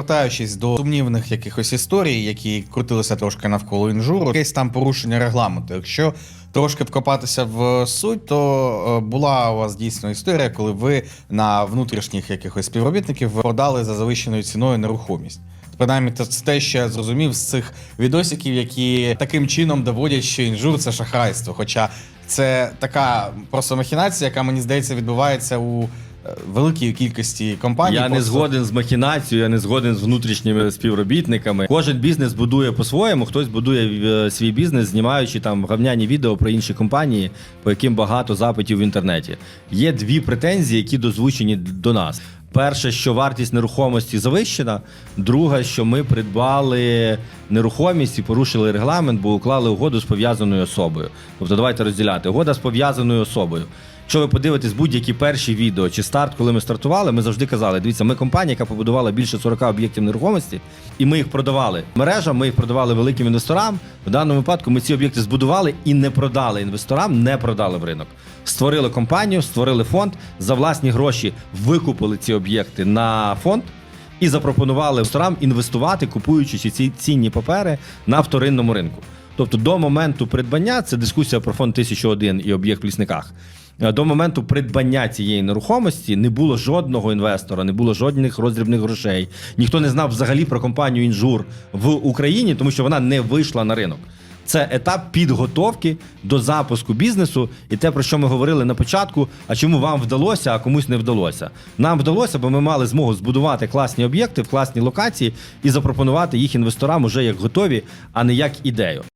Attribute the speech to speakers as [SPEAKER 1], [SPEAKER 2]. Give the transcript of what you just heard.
[SPEAKER 1] Повертаючись до сумнівних якихось історій, які крутилися трошки навколо інжуру, якесь там порушення регламенту. Якщо трошки вкопатися в суть, то е, була у вас дійсно історія, коли ви на внутрішніх якихось співробітників продали за завищеною ціною нерухомість. Принаймні, це те, що я зрозумів з цих відосиків, які таким чином доводять, що інжур це шахрайство. Хоча це така просто махінація, яка мені здається відбувається у великій кількості компаній.
[SPEAKER 2] Я не згоден з махінацією, я не згоден з внутрішніми співробітниками. Кожен бізнес будує по-своєму, хтось будує е, свій бізнес, знімаючи там гавняні відео про інші компанії, по яким багато запитів в інтернеті. Є дві претензії, які дозвучені до нас. Перше, що вартість нерухомості завищена. Друге, що ми придбали нерухомість і порушили регламент, бо уклали угоду з пов'язаною особою. Тобто, давайте розділяти. Угода з пов'язаною особою. Якщо ви подивитесь будь-які перші відео чи старт, коли ми стартували, ми завжди казали: дивіться, ми компанія, яка побудувала більше 40 об'єктів нерухомості, і ми їх продавали мережам, ми їх продавали великим інвесторам. В даному випадку ми ці об'єкти збудували і не продали інвесторам, не продали в ринок. Створили компанію, створили фонд, за власні гроші викупили ці об'єкти на фонд. І запропонували інвесторам інвестувати, купуючи ці цінні папери на вторинному ринку. Тобто до моменту придбання це дискусія про фонд 1001 і об'єкт в лісниках. Е, До моменту придбання цієї нерухомості не було жодного інвестора, не було жодних роздрібних грошей. Ніхто не знав взагалі про компанію інжур в Україні, тому що вона не вийшла на ринок. Це етап підготовки до запуску бізнесу, і те, про що ми говорили на початку. А чому вам вдалося, а комусь не вдалося? Нам вдалося, бо ми мали змогу збудувати класні об'єкти в класній локації і запропонувати їх інвесторам уже як готові, а не як ідею.